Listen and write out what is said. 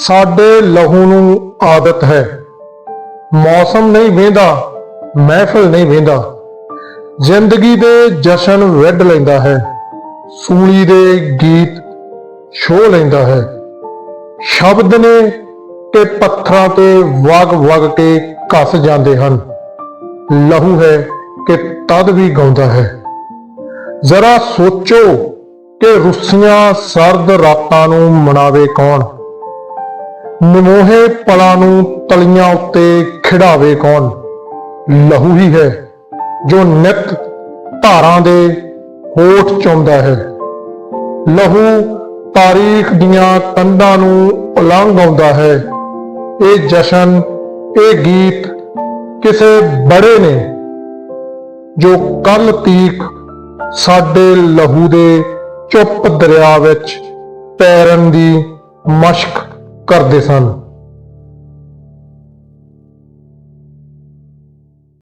ਸਾਡੇ ਲਹੂ ਨੂੰ ਆਦਤ ਹੈ। ਮੌਸਮ ਨਹੀਂ ਵੇਂਦਾ, ਮਹਿਫਲ ਨਹੀਂ ਵੇਂਦਾ। ਜ਼ਿੰਦਗੀ ਦੇ ਜਸ਼ਨ ਵਿੱਢ ਲੈਂਦਾ ਹੈ। ਸੂਲੀ ਦੇ ਗੀਤ ਛੋ ਲੈਂਦਾ ਹੈ। ਸ਼ਬਦ ਨੇ ਤੇ ਪੱਥਰਾਂ ਤੇ ਵਗ ਵਗ ਕੇ ਘਸ ਜਾਂਦੇ ਹਨ। ਲਹੂ ਹੈ ਕਿ ਤਦ ਵੀ ਗਾਉਂਦਾ ਹੈ। ਜ਼ਰਾ ਸੋਚੋ ਕਿ ਰੁੱਸੀਆਂ ਸਰਦ ਰਾਤਾਂ ਨੂੰ ਮਨਾਵੇ ਕੌਣ? ਨਿਮੋਹੇ ਪਲਾਂ ਨੂੰ ਤਲੀਆਂ ਉੱਤੇ ਖਿਡਾਵੇ ਕੌਣ? ਲਹੂ ਹੀ ਹੈ, ਜੋ ਨਿਤ ਧਾਰਾਂ ਦੇ ਹੋਠ ਚੁੰਦਾ ਹੈ। ਲਹੂ ਤਾਰੀਖ ਦੀਆਂ ਕੰਧਾਂ ਨੂੰ ਉਲੰਘ ਆਉਂਦਾ ਹੈ। ਇਹ ਜਸ਼ਨ, ਇਹ ਗੀਤ ਕਿਸੇ ਬੜੇ ਨੇ, ਜੋ ਕੱਲ ਤੀਕ ਸਾਡੇ ਲਹੂ ਦੇ ਚੁੱਪ ਦਰਿਆ ਵਿੱਚ ਤੈਰਨ ਦੀ ਮਸ਼ਕ ਕਰਦੇ ਸਨ।